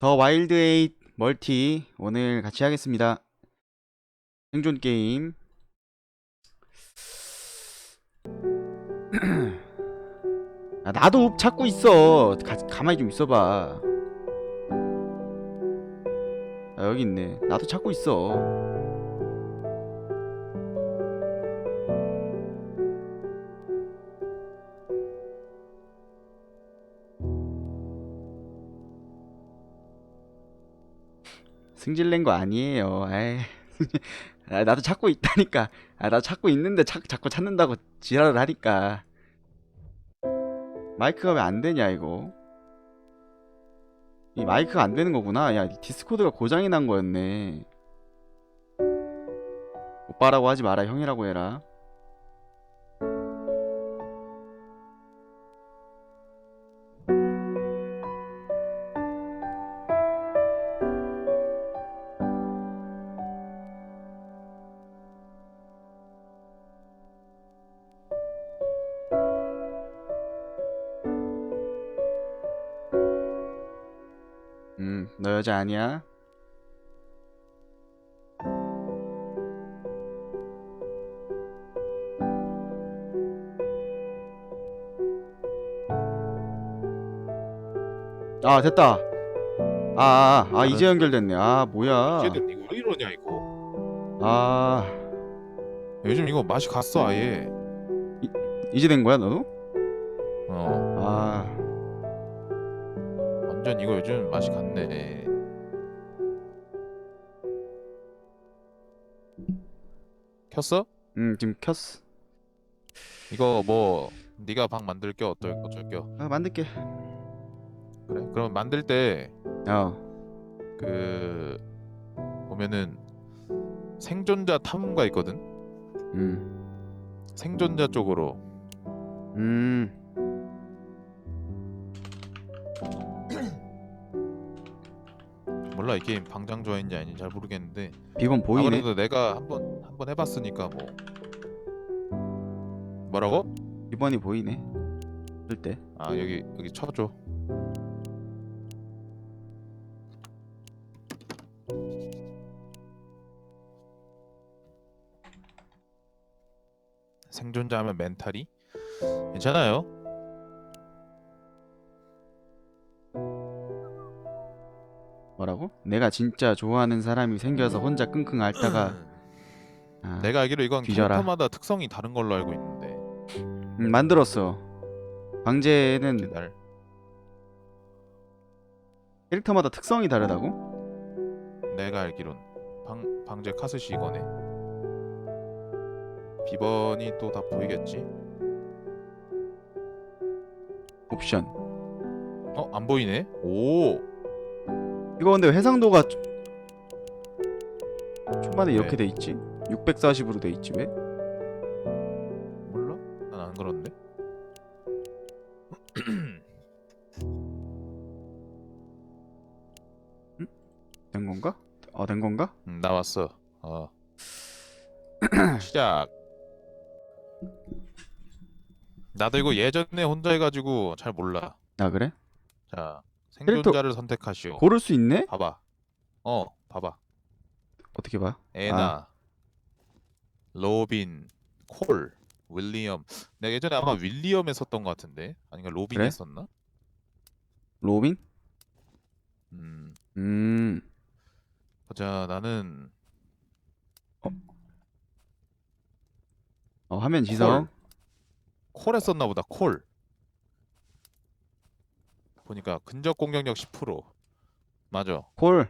더 와일드 에잇 멀티 오늘 같이 하겠습니다. 생존 게임. 아, 나도 읍 찾고 있어. 가, 가만히 좀 있어봐. 아, 여기 있네. 나도 찾고 있어. 승질낸 거 아니에요. 에이. 아, 나도 찾고 있다니까. 아, 나도 찾고 있는데 자, 자꾸 찾는다고 지랄을 하니까. 마이크가 왜 안 되냐, 이거. 이 마이크가 안 되는 거구나. 야, 디스코드가 고장이 난 거였네. 오빠라고 하지 마라. 형이라고 해라. 여자 아니야? 아, 됐다. 아, 아, 아, 이제 연결됐네. 아, 뭐야. 이제 됐니? 왜 이러냐 이거 아, 요즘 이거 맛이 갔어 아예 이제 된 거야, 너도? 어 아, 완전 이거 요즘 맛이 갔네 켰어? 음, 지금 켰어. 이거 뭐 네가 방 만들 게 어떨 어쩔 겨 아, 만들게. 그래 그럼 만들 때 어, 그 보면은 생존자 탐험가 있거든 음, 생존자 쪽으로 음. 몰라 이 게임 방장 좋아했는지 아닌지 잘 모르겠는데 비번 보이네. 아무래도 내가 한번 한번 해봤으니까 뭐 뭐라고? 비번이 보이네. 쓸 때. 아 여기 여기 쳐줘 생존자 하면 멘탈이 괜찮아요 뭐라고? 내가 진짜 좋아하는 사람이 생겨서 혼자 끙끙 앓다가 아, 내가 알기로 이건 뒤져라. 캐릭터마다 특성이 다른 걸로 알고 있는데 음, 만들었어. 방제는 날 캐릭터마다 특성이 다르다고? 내가 알기론 방 방제 카스시 이거네 비번이 또 다 보이겠지 옵션. 어 안 보이네 오 이거 근데 해상도가 초- 초반에 이렇게 네. 돼 있지? 640으로 돼 있지 왜? 몰라? 난 안 그런데. 된 건가? 어, 된 건가? 음, 나왔어. 어. 시작. 나도 이거 예전에 혼자 해가지고 잘 몰라. 아 그래? 자, 캐릭터- 생존자를 선택하시오. 고를 수 있네? 봐봐. 어, 봐봐. 어떻게 봐? 에나, 로빈, 콜, 윌리엄. 내가 예전에 아마 윌리엄에 썼던 것 같은데, 아닌가 로빈에 그래? 썼나? 로빈? 음, 음, 보자. 나는 어, 화면 지성. 콜에 썼나 보다. 콜. 보니까 근접 공격력 10%. 맞아. 콜.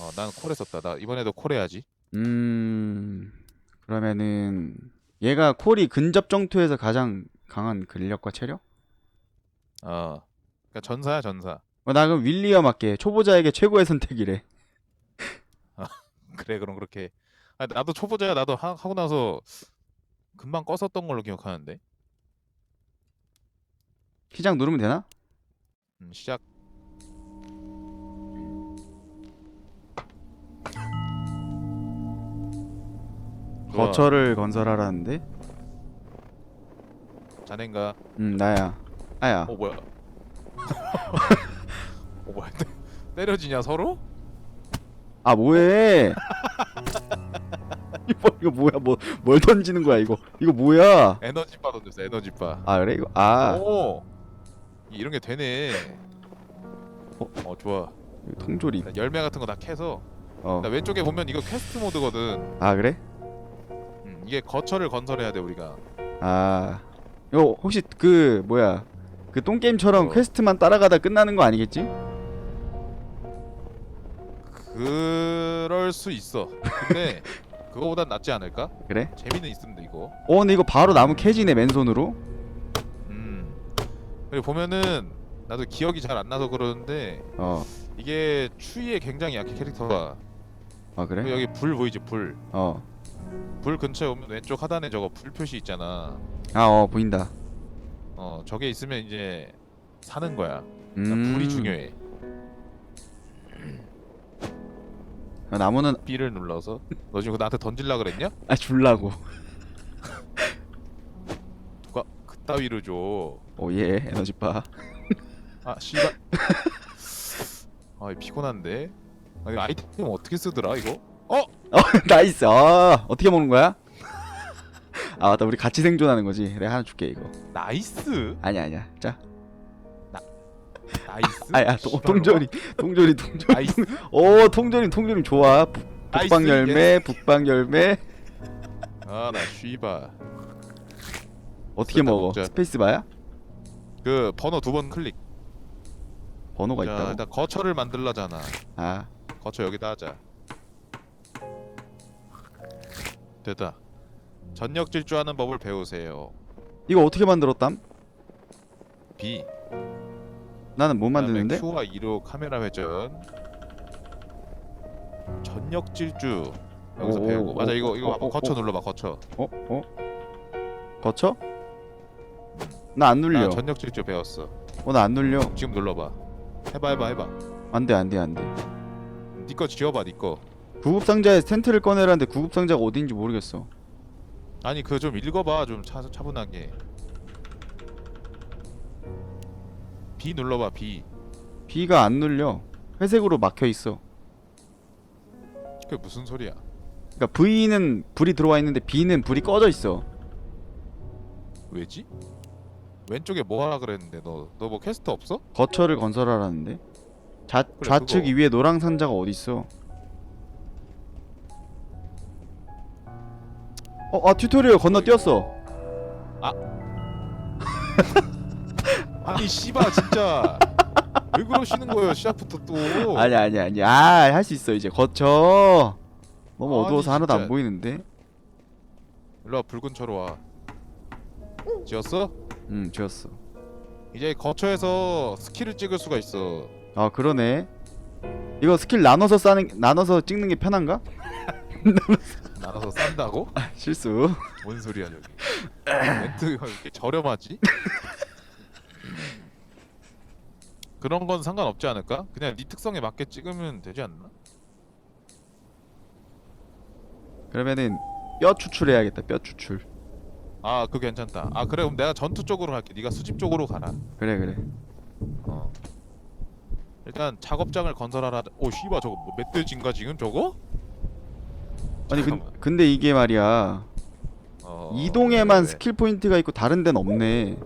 어, 난 콜에 썼다. 나 이번에도 콜 해야지. 음, 그러면은 얘가 콜이 근접 정투에서 가장 강한 근력과 체력? 어. 그러니까 전사야, 전사. 어, 나 그럼 윌리엄 할게. 초보자에게 최고의 선택이래. 그래, 그럼 그렇게. 아, 나도 초보자야. 나도 하, 하고 나서 금방 껐었던 걸로 기억하는데. 시작 누르면 되나? 음, 시작. 거처를 건설하라는데? 자넨가? 음, 나야. 아야. 어 뭐야? 어 뭐야? 때려지냐 서로? 아 뭐해? 이거 이거 뭐야? 뭐 뭘 던지는 거야 이거? 이거 뭐야? 에너지 바 던졌어 에너지 바. 아 그래 이거 아 오 이런 게 되네. 어? 어 좋아. 통조림. 나 열매 같은 거 다 캐서 어. 나 왼쪽에 보면 이거 퀘스트 모드거든. 아 그래? 음, 이게 거처를 건설해야 돼 우리가. 아 이거 혹시 그 뭐야? 그 똥 게임처럼 어. 퀘스트만 따라가다 끝나는 거 아니겠지? 그럴 수 있어. 근데 그거보단 낫지 않을까? 그래? 재미는 있습니다 이거. 어 근데 이거 바로 나무 캐지네 맨손으로? 음. 그리고 보면은 나도 기억이 잘 안 나서 그러는데 어. 이게 추위에 굉장히 약해 캐릭터가. 아 그래? 그리고 여기 불 보이지 불. 어. 불 근처에 오면 왼쪽 하단에 저거 불 표시 있잖아. 아 어 보인다. 어 저게 있으면 이제 사는 거야. 음. 그러니까 불이 중요해. 아, 나무는 B를 눌러서 너 지금 그거 나한테 던질라 그랬냐? 아 줄라고. 누가 그 따위로 줘. 오예 에너지바. 아 씨발. 아 피곤한데. 아, 이거 아이템 어떻게 쓰더라 이거? 어? 어 나이스. 아 어떻게 먹는 거야? 아 맞다 우리 같이 생존하는 거지. 내가 하나 줄게 이거. 나이스. 아니야 아니야. 자. 나이스. 아야 씨발로. 통조리 통조리 통조리. 나이스. 오 통조림 통조림 좋아. 북, 나이스, 북방 열매 북방 열매. 아나 씨발. 어떻게 먹어? 먹자. 스페이스바야? 그 번호 두 번 클릭. 번호가 자 있다고? 일단 거처를 만들라잖아. 아 거쳐 여기다 하자. 됐다. 전력 질주하는 법을 배우세요. 이거 어떻게 만들었담? B. 나는 못 그다음에 만드는데. Q와 2로 카메라 회전. 전력 질주. 여기서 오, 배우고. 맞아 오, 이거 오, 이거 오, 거쳐 오. 눌러봐 거쳐. 어 어? 거쳐? 나 안 눌려. 나 전력 질주 배웠어. 어 나 안 눌려. 지금 눌러봐. 해봐 해봐 해봐. 안돼 안돼 안돼. 니거 지워봐 니 거. 구급 상자에 텐트를 꺼내라는데 구급 상자가 어디인지 모르겠어. 아니 그거 좀 읽어봐 좀 차, 차분하게. B 눌러봐 B. B가 안 눌려. 회색으로 막혀 있어. 그게 무슨 소리야? 그러니까 V는 불이 들어와 있는데 B는 불이 꺼져 있어. 왜지? 왼쪽에 뭐 하라 그랬는데 너 너 뭐 퀘스트 없어? 거처를 건설하라는데. 좌 좌측 그거. 위에 노랑 상자가 어디 있어? 어, 아 튜토리얼 건너 뛰었어. 아니 씨바 진짜 왜 그러시는 거예요 시작부터 또 아니 아니 아니. 아, 할 수 있어 이제. 거쳐. 너무 아니, 어두워서 하나도 안 진짜. 보이는데. 일로와 붉은 차로 와 지었어? 음, 지웠어. 이제 거처에서 스킬을 찍을 수가 있어 아, 그러네. 이거 스킬 나눠서 싸는 나눠서 찍는 게 편한가? 나눠서 싼다고? 실수. 뭔 소리야 저기 멘트가 이렇게 저렴하지? 그런 건 상관없지 않을까? 그냥 네 특성에 맞게 찍으면 되지 않나? 그러면은 뼈 추출해야겠다. 뼈 추출. 아 그거 괜찮다 아 그래 그럼 내가 전투 쪽으로 갈게 네가 수집 쪽으로 가라 그래 그래. 어. 일단 작업장을 건설하라. 오 씨바 저거 뭐 멧돼지인가 지금 저거? 아니 근, 잠깐만. 근데 이게 말이야. 어, 이동에만 네, 네. 스킬 포인트가 있고 다른 데는 없네.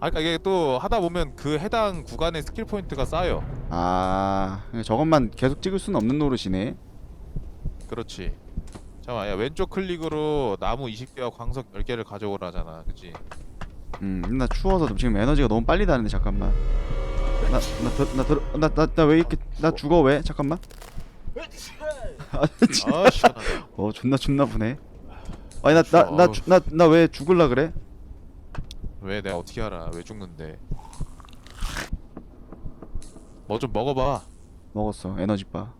아 그러니까 이게 또 하다 보면 그 해당 구간의 스킬 포인트가 쌓여. 아, 저것만 계속 찍을 수는 없는 노릇이네. 그렇지. 잠깐만 야 왼쪽 클릭으로 나무 20개와 광석 10개를 가져오라잖아. 그치? 음, 나 추워서 지금 에너지가 너무 빨리 다는데 잠깐만. 나나나나나 왜 이렇게 나 죽어 왜? 잠깐만. 아, 진- 아 시원하다. 어 존나 존나 부네. 아니 나 나 나 나 나 왜 죽을라 그래? 왜 내가 어떻게 알아? 왜 죽는데? 뭐 좀 먹어봐. 먹었어 에너지 바.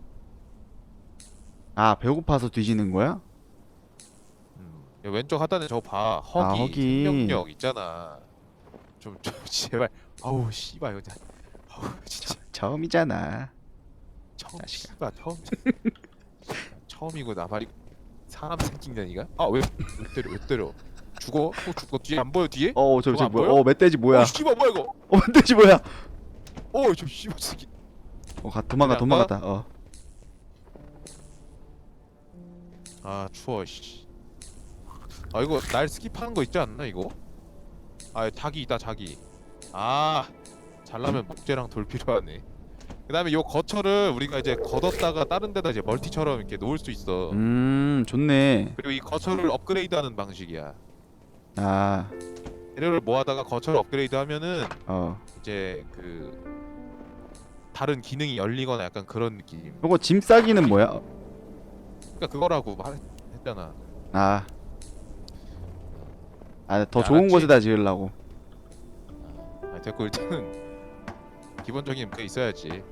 아 배고파서 뒤지는 거야? 음. 야, 왼쪽 하단에 저거 봐. 허기, 아, 허기. 생명력 있잖아. 좀, 좀 제발. 아우 씨발 이거 진짜. 아우 진짜. 처음이잖아. 처음 자식아. 씨발 처음 처음이고 나발이 사람 생긴다 니가? 아왜 왜 때려 왜 때려 죽어? 또 죽어 뒤에 안 보여 뒤에? 어, 저 저거 저안 뭐야? 보여? 어, 멧돼지 뭐야? 어 씨발 뭐야 이거? 어, 멧돼지 뭐야? 어저 씨발 새끼 어, 가, 도망가? 도망갔다. 어. 아 추워 씨. 아 이거 날 스킵하는 거 있지 않나 이거? 아 자기 있다 자기. 아 잘라면 목재랑 돌 필요하네. 그다음에 요 거처를 우리가 이제 걷었다가 다른 데다 이제 멀티처럼 이렇게 놓을 수 있어. 음, 좋네. 그리고 이 거처를 업그레이드하는 방식이야. 아, 재료를 모아다가 거처를 업그레이드하면은 어. 이제 그 다른 기능이 열리거나 약간 그런 느낌. 요거 짐 싸기는 뭐야? 그러니까 그거라고 말 했잖아. 아. 아, 더 야, 좋은 알았지? 곳에다 지으려고. 아, 됐고 일단은 기본적인 게 있어야지.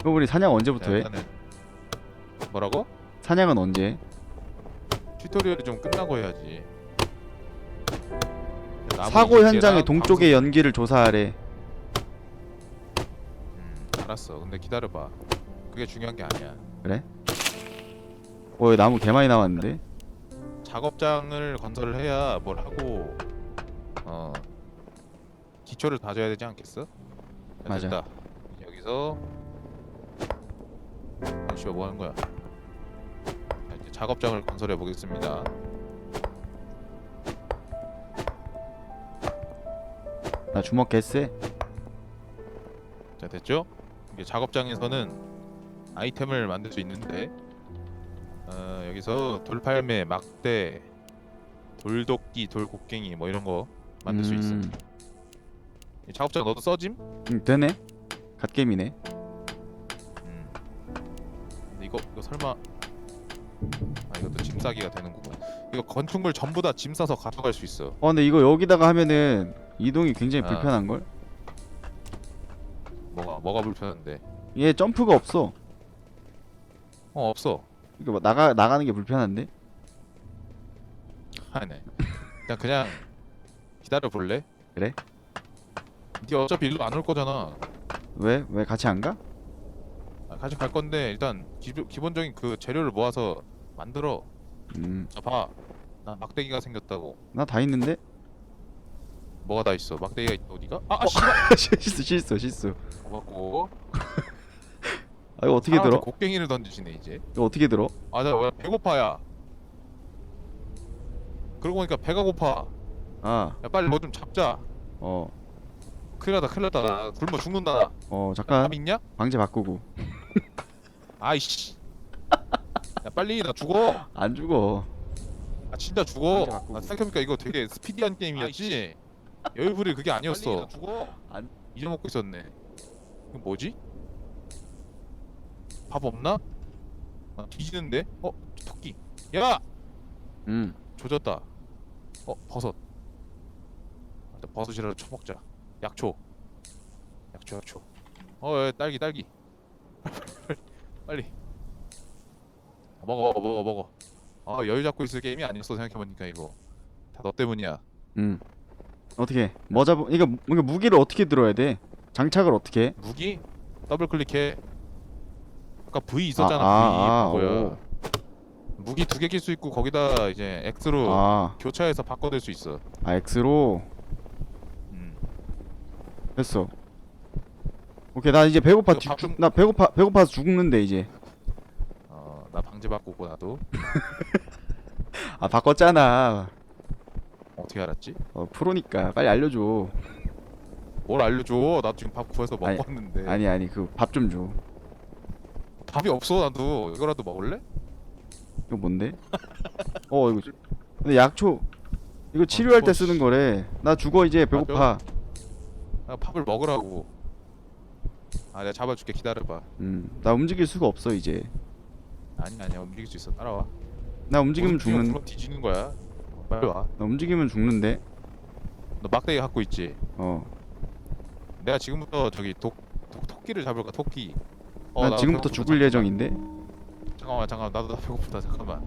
그럼 우리 사냥 언제부터 해? 일단은 뭐라고? 사냥은 언제? 해? 튜토리얼이 좀 끝나고 해야지. 나무 사고 현장의 동쪽의 연기를 조사하래. 알았어. 근데 기다려봐. 그게 중요한 게 아니야. 어, 여기 나무 개 많이 나왔는데. 작업장을 건설을 해야 뭘 하고 어 기초를 다져야 되지 않겠어? 자, 맞아. 됐다. 여기서 아, 씨발 뭐 하는 거야? 자, 이제 작업장을 건설해 보겠습니다. 나 주먹 개쎄. 자 됐죠? 이게 작업장에서는 아이템을 만들 수 있는데 어, 여기서 돌팔매, 막대, 돌도끼, 돌곡괭이 뭐 이런 거 만들 수 있어. 음, 이 작업장 너도 써짐? 음, 되네. 갓겜이네. 음. 근데 이거 이거 설마 아 이것도 짐 싸기가 되는구만. 이거 건축물 전부 다 짐 싸서 가져갈 수 있어. 어, 근데 이거 여기다가 하면은 이동이 굉장히 아. 불편한 걸? 뭐가 불편한데? 얘 점프가 없어. 어 없어. 이거 뭐 나가 나가는 게 불편한데? 아네. 그냥 그냥 기다려 볼래? 그래? 네 어차피 일로 안 올 거잖아. 왜? 왜 같이 안 가? 아, 같이 갈 건데 일단 기, 기본적인 그 재료를 모아서 만들어. 음, 자 봐. 나 막대기가 생겼다고. 나 다 있는데? 뭐가 다 있어? 막대기가 있다 어디가? 아, 아 씨. 실수 실수 실수. 고맙고. 아 이거 어떻게 들어? 곡괭이를 던지시네 이제. 이거 어떻게 들어? 아 나 왜 배고파야. 그러고 보니까 배가 고파. 아, 야 빨리 뭐 좀 잡자. 어, 큰일 났다 큰일 났다. 나 굶어 죽는다. 어 잠깐 밥 있냐? 방제 바꾸고. 아이씨. 야 빨리 나 죽어. 안 죽어. 아 진짜 죽어. 아 생각해보니까 이거 되게 스피디한 게임이었지. 여유부릴 그게 아니었어. 죽어. 안. 잊어먹고 있었네. 이거 뭐지? 밥 없나? 아, 뒤지는데? 어? 토끼. 야! 음, 조졌다. 어? 버섯. 일단 버섯이라도 쳐먹자. 약초. 약초 약초. 어 예, 딸기 딸기. 빨리. 먹어 먹어 먹어 먹어. 아 여유 잡고 있을 게임이 아니었어 생각해보니까 이거. 다 너 때문이야. 음. 어떻게? 뭐 잡? 이거 이거 무기를 어떻게 들어야 돼? 장착을 어떻게? 해? 무기? 더블 클릭해. 아까 V 있었잖아. 아, 아, V. 뭐야? 오. 무기 두 개 낄 수 있고 거기다 이제 X로 아, 교차해서 바꿔댈 수 있어. 아 X로 음. 됐어. 오케이 나 이제 배고파 이거 죽, 밥 좀- 나 배고파 배고파서 죽는데 이제. 어, 나 방제 바꾸고 나도 아 바꿨잖아. 어떻게 알았지? 어 프로니까 빨리 알려줘. 뭘 알려줘? 나 지금 밥 구해서 먹고 아니, 왔는데. 아니 아니 그 밥 좀 줘. 밥이 없어 나도. 이거라도 먹을래? 이거 뭔데? 어 이거 근데 약초 이거 치료할 때 쓰는 거래. 나 죽어 이제 배고파. 아, 밥을 먹으라고. 아 내가 잡아줄게 기다려봐. 음 나 움직일 수가 없어 이제. 아니 아니야 움직일 수 있어 따라와. 나 움직이면 죽는. 뒤지는 거야. 빨리 와. 나 움직이면 죽는데. 너 막대기 갖고 있지? 어. 내가 지금부터 저기 독, 독 토끼를 잡을까 토끼. 어, 난 나도 지금부터 배고프다, 죽을. 예정인데. 잠깐만 잠깐만 나도 나 배고프다 잠깐만.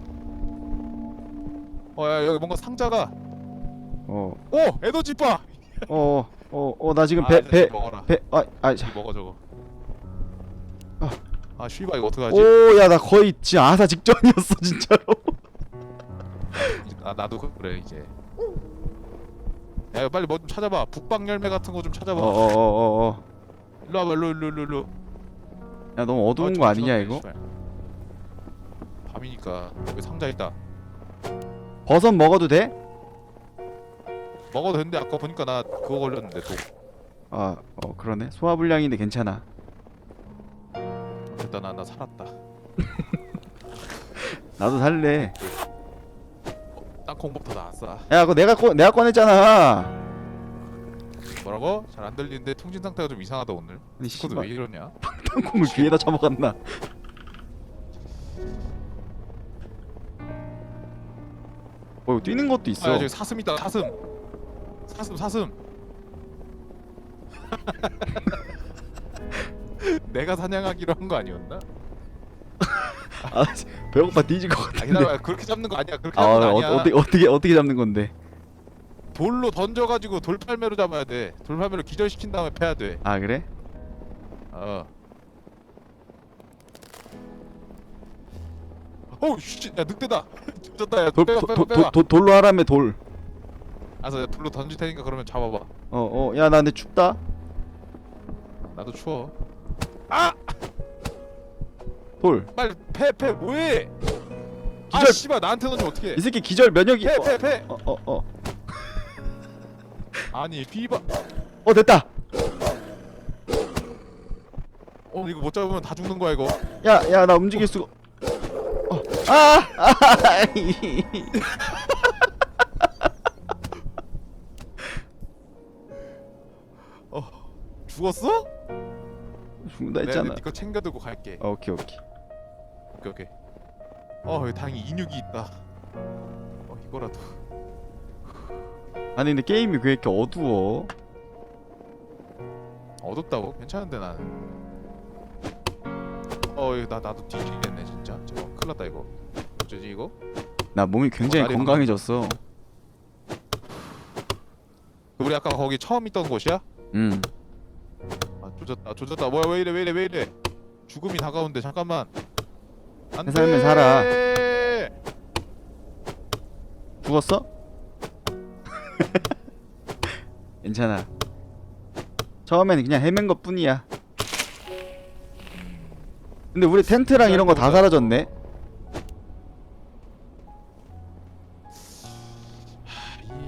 어야 여기 뭔가 상자가. 어. 오 에너지 바. 어. 어. 어. 나 지금 아, 배 이제 배 먹어라. 배. 아. 아. 자. 먹어 저거. 아. 아 슈이바 이거 어떡하지? 오, 야, 나 거의 지 아사 직전이었어, 진짜로. 아 나도 그래 이제. 야 이거 빨리 뭐 좀 찾아봐. 북방 열매 같은 거 좀 찾아봐. 어어어어어. 일로 와봐 일로 일로 일로 일로. 야 너무 어두운 아, 거 아니냐 좀 이거? 씨발. 밤이니까 여기 상자 있다. 버섯 먹어도 돼? 먹어도 되는데 아까 보니까 나 그거 걸렸는데 또아어 그러네. 소화불량인데 괜찮아. 일단 나, 나 살았다. 나도 살래. 땅 콩부터 나왔어. 야 그거 내가 꺼 내가 꺼냈잖아. 뭐라고? 잘 안 들리는데 통신 상태가 좀 이상하다 오늘. 아니 씨발. 왜 이러냐? 땅콩을 귀에다 처먹었나? 어 이거 뛰는 것도 있어. 아 저기 사슴 있다 사슴. 사슴 사슴. 내가 사냥하기로 한 거 아니었나? 아 배고파 뒤질 것 아 같은데 기다려 그렇게 잡는 거 아니야 그렇게 아 잡는 거 어, 아니야 어떻게 어떻게 어떻게 잡는 건데 돌로 던져가지고 돌팔매로 잡아야 돼 돌팔매로 기절시킨 다음에 패야 돼아 그래 어. 어우 씨, 야 늑대다. 졌다 야. 돌, 빼봐 도, 빼봐 도, 빼봐. 도, 돌로 하라며 돌 알았어, 야, 돌로 던질 테니까 그러면 잡아봐. 어어야 나 근데 춥다 나도 추워. 아, 돌 빨리 패 패 뭐해? 아 기절- 씨발 나한테 던지면 어떡해? 이 새끼 기절 면역이 패 패 패. 어 어 어, 아니 비바. 어 됐다 어 이거 못 잡으면 다 죽는 거야 이거. 야 야 나 움직일 수가 어. 아! 아! 죽었어? 죽는다 했잖아 니거 챙겨두고 갈게. 어, 오케이 오케이 오케이 오케이. 어 여기 다행히 인육이 있다. 어 이거라도. 아니 근데 게임이 왜 이렇게 어두워 어둡다고? 괜찮은데 나는 어 이거 나 나도 뒤지겠네 진짜 저거 큰일 났다 이거 어쩌지 이거? 나 몸이 굉장히 어, 날이 건강해졌어 우리 아까 거기 처음 있던 곳이야? 음 아 조졌다 조졌다 뭐야 왜 이래 왜 이래 왜 이래 죽음이 다가온대 잠깐만 안돼 삶을 살아. 죽었어? 괜찮아 처음에는 그냥 헤맨 것 뿐이야 근데 우리 텐트랑 이런 거 다 사라졌네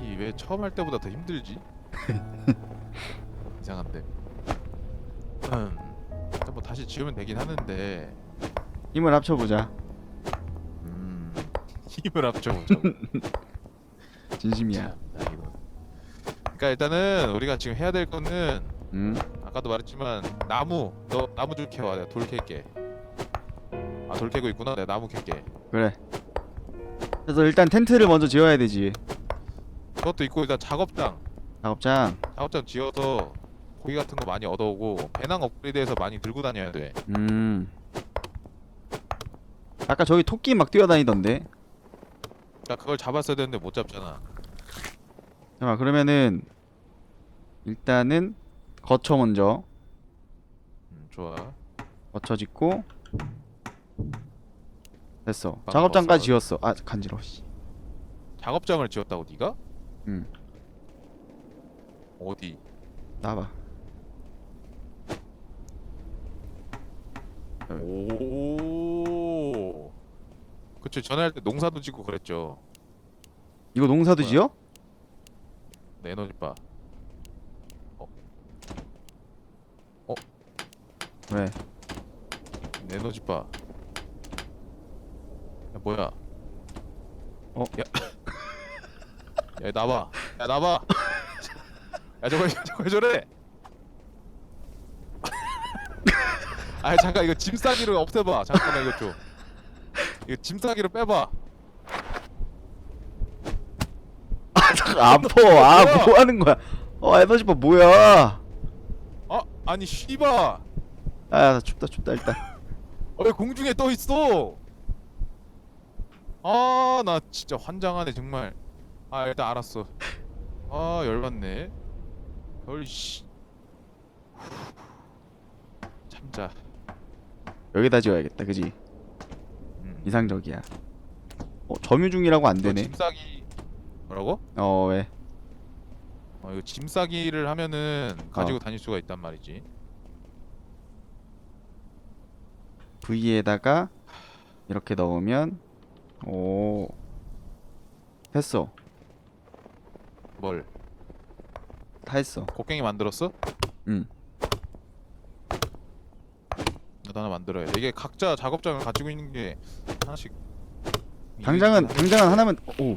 이 왜 처음 할 때보다 더 힘들지? 이상한데 음 일단 뭐 다시 지으면 되긴 하는데 힘을 합쳐보자. 음. 힘을 합쳐보자고 진심이야. 그러니까 일단은 우리가 지금 해야 될 거는 음? 아까도 말했지만 나무 너 나무 좀 캐와 내가 돌 캘게. 아 돌 캐고 있구나. 내가 나무 캘게. 그래. 그래서 일단 텐트를 먼저 지어야 되지. 그것도 있고 일단 작업장. 작업장. 작업장 지어서 고기 같은 거 많이 얻어오고 배낭 업그레이드해서 많이 들고 다녀야 돼. 음 아까 저기 토끼 막 뛰어다니던데. 그러니까 그걸 잡았어야 되는데 못 잡잖아. 잠깐 그러면은 일단은 거처 먼저. 음, 좋아. 거처 짓고. 됐어. 빵 작업장까지. 지었어. 아 간지러워 씨. 작업장을 지었다고 네가? 응. 어디? 나와봐 오 그치 전에 할때 농사도 짓고 그랬죠. 이거 농사도 뭐야? 지어? 내 에너지 바 왜? 내 에너지 바 야, 뭐야? 어? 야, 야 나봐 야 나봐 야 저거 저거 왜 저래? 아 잠깐 이거 짐 싸기로 없애봐. 잠깐만 이거 좀 이거 짐 싸기로 빼봐 아 아파 아 뭐야? 뭐하는 거야 어 에너지바 뭐야 아 아니 씨바 아 춥다 춥다 일단 어, 왜 공중에 떠 있어? 아, 나 진짜 환장하네 정말. 아, 일단 알았어. 아, 열받네. 헐씨. 참자. 여기다 지어야겠다 그지? 음. 이상적이야 어 점유 중이라고 안 되네 짐 싸기 뭐라고? 어 왜? 어, 이거 짐 싸기를 하면은 가지고 어. 다닐 수가 있단 말이지. V에다가 이렇게 넣으면 오 했어 뭘? 다 했어 곡괭이 만들었어? 응 나도 하나 만들어야 돼. 이게 각자 작업장을 가지고 있는 게 하나씩. 당장은 당장은 하나면 오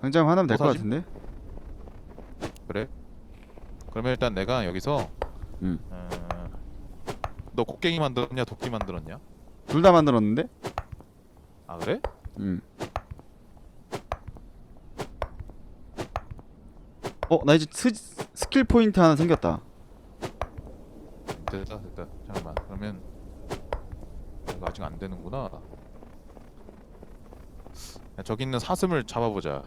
당장 하나면 될것뭐 사지? 같은데 그래? 그러면 일단 내가 여기서 응. 어, 너 곡괭이 만들었냐 도끼 만들었냐? 둘 다 만들었는데 아 그래? 응. 어, 나 이제 스, 스킬 포인트 하나 생겼다. 됐다 됐다. 잠깐만. 그러면 이거 아직 안 되는구나. 야, 저기 있는 사슴을 잡아보자.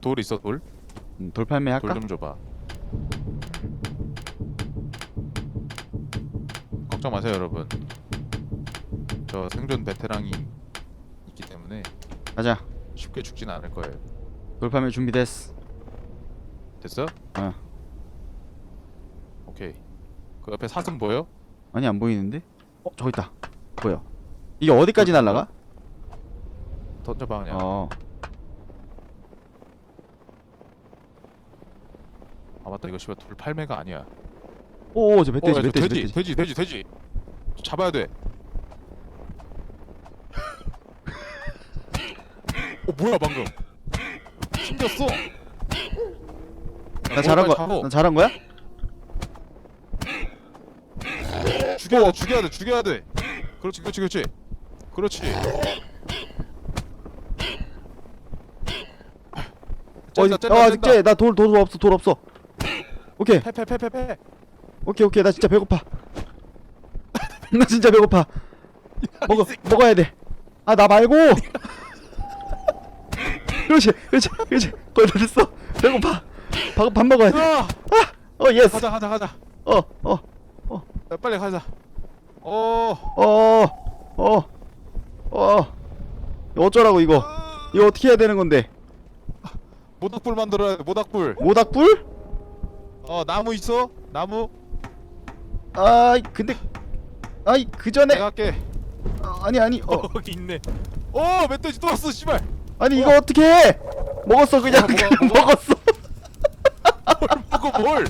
돌 있어 돌? 음, 돌팔매 할까? 돌 좀 줘봐. 걱정 마세요 여러분. 저 생존 베테랑이 있기 때문에 가자. 쉽게 죽진 않을 거예요. 돌팔매 준비됐어. 됐어? 어. 오케이. 그 옆에 사슴 보여? 아니 안 보이는데? 어, 저기 있다. 보여. 이게 어디까지 날라가? 던져봐 그냥. 어. 아 맞다 이거 씨발 돌 팔매가 아니야. 오, 저 멧돼지, 어, 야, 저 멧돼지, 돼지, 멧돼지. 돼지, 돼지, 돼지. 잡아야 돼. 어 뭐야 방금? 숨겼어. 나 잘한 거, 나 잘한 거야? 죽여야 돼, 죽여야 돼, 죽여야 돼. 그렇지, 그렇지, 그렇지. 그렇지. 어, 짠다. 쟤, 나돌 돌 없어, 돌 없어. 오케이, 패패패패패. 오케이, 오케이, 나 진짜 배고파. 나 진짜 배고파. 먹어, 먹어야 돼. 아, 나 말고. 그렇지, 그렇지, 그렇지. 거의 다 됐어. 배고파. 밥, 밥 먹어야 돼. 아, 어, 예스. 가자, 가자, 가자. 어, 어, 야, 빨리 가자. 어. 어, 어, 어. 어쩌라고 이거? 이거 어떻게 해야 되는 건데? 모닥불 만들어야 돼. 모닥불. 모닥불? 어, 나무 있어? 나무? 아, 근데, 아이 그 전에 내가 할게. 아니 아니, 어, 어, 여기 있네. 어, 멧돼지 또 왔어, 씨발. 아니 이거 어떻게 해? 먹었어 그냥 먹어, 그냥 먹어. 먹었어. 먹어 뭘?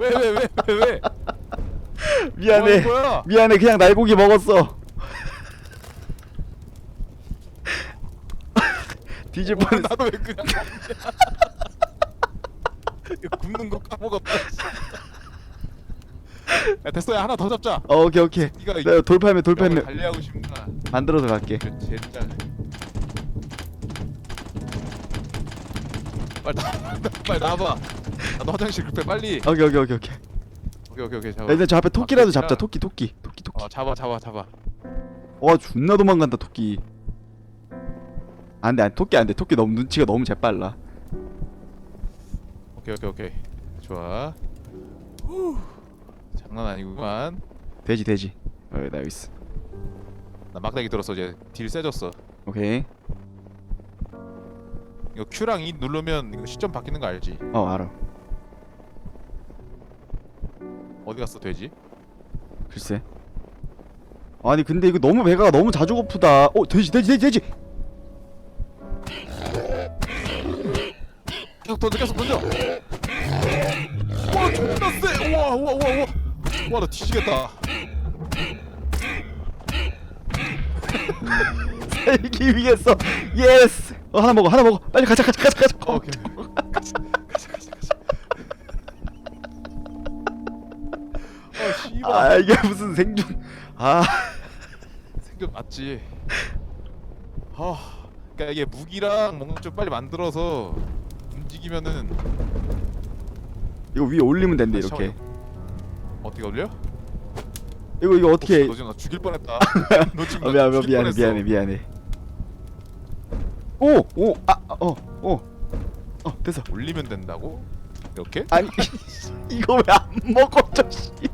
왜, 왜, 왜, 왜, 왜? 미안해, 뭐 하는 거야? 미안해 그냥 날고기 먹었어. 뒤질 와, 뻔했어. 나도 왜 그냥? 이거 굽는 거 까먹었다. 야 됐어, 야 하나 더 잡자. 어, 오케이 오케이. 네가 내가 돌팔매 돌팔매 관리하고 싶나? 만들어서 갈게. 그 젠장. 빨리 나, 나- 빨리 나와봐. 나도 화장실 급해 빨리. 오케이 오케이 오케이 오케이. 오케이 오케이 오케이 잡아. 야, 일단 저 앞에 토끼라도 아, 잡자. 토끼 토끼 토끼 토끼. 어 잡아 잡아 잡아. 와 존나 도망간다 토끼. 안돼 안 토끼 안돼 토끼 너무 눈치가 너무 재빨라. 오케이 오케이 오케이. 좋아. 후. 장난 아니구만. 돼지 돼지. 어, 나 여기 있어. 나 막대기 들었어 이제 딜 세졌어. 오케이. 이거 Q랑 E 누르면 이거 시점 바뀌는 거 알지? 어 알아. 어디 갔어 돼지? 글쎄. 아니 근데 이거 너무 배가 너무 자주 고프다. 어 돼지 돼지 돼지 돼지. 계속 던져 계속 던져. 와 존나 세. 우와 우와. 와나 뒤지겠다. 살기 위해서 예스. 어 하나 먹어 하나 먹어. 빨리 가자 가자 가자 가자. 어, 오케이. 어 씨발. 아 이게 무슨 생존. 아 생존 맞지. 아, 그러니까 이게 무기랑 뭔가 좀 빨리 만들어서 움직이면은 이거 위에 올리면 된대 다시 이렇게. 어떻게 올려? 이거 이거 어떻게? 너 지금 나 죽일 뻔했다. 너 지금 어, 나 미안 미안 죽일 미안해 뻔했어. 미안해 미안해. 오오아어어 어, 됐어. 올리면 된다고? 이렇게? 아니 이거 왜 안 먹어져 씨발.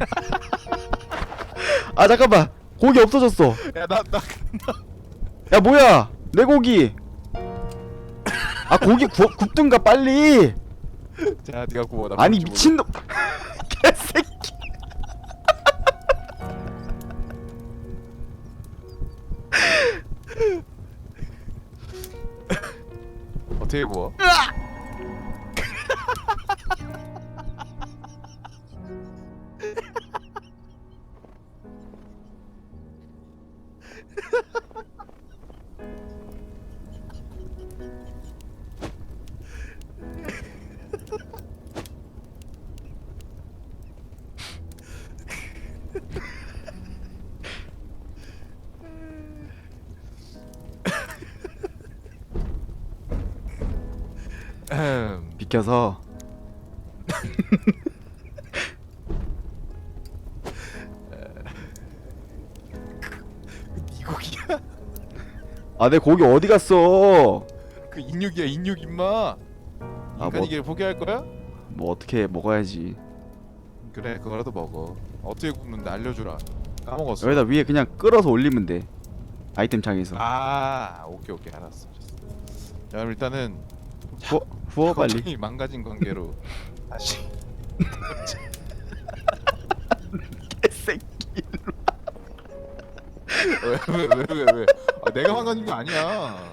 아 잠깐만. 고기 없어졌어. 야나 나 야 뭐야? 내 고기. 아 고기 구워, 굽든가 빨리. 자 네가 구워. 나 아니 먹을지 미친놈. 개새끼. 모르- 어떻게 구워? 음, 비켜서 아 내 고기 어디 갔어? 그 인육이야 인육 임마. 아, 인간이기를 포기할 거야? 뭐 어떻게 먹어야지. 그래 그거라도 먹어. 어떻게 굽는데 알려주라. 까먹었어. 여기다 위에 그냥 끌어서 올리면 돼. 아이템 창에서. 아 오케이 오케이. 알았어. 알았어 자 그럼 일단은 구워, 구워 빨리. 갑자기 망가진 관계로 다시. 개새끼. 왜왜왜왜 왜, 왜? 아, 내가 망가진 게 아니야.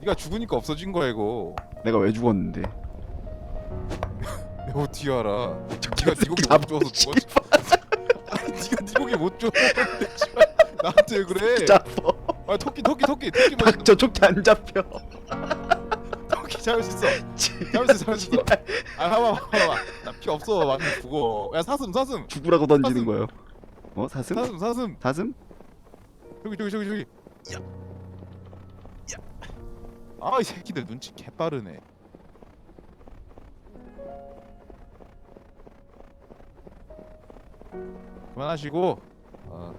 네가 죽으니까 없어진 거야 이거. 내가 왜 죽었는데? 내가 어떻게 알아 네가 네 고기 잡아, 못 줘서 죽었지. 아니 네가 네 고기 못 씨발, 나한테 왜 그래? 잡어 아 토끼 토끼 토끼 토끼 뭐 닥쳐 족기 안 잡혀. 토끼 잡을 수 있어. 잡을 수 있어 잡을 수 있어. 아 봐봐 봐봐 나피 없어. 많이 죽어. 야 사슴 사슴. 죽으라고 던지는 사슴. 거예요? 어 사슴? 사슴 사슴. 사슴? 저기 저기 저기 저기 아 이 새끼들 눈치 개빠르네. 그만하시고. 어,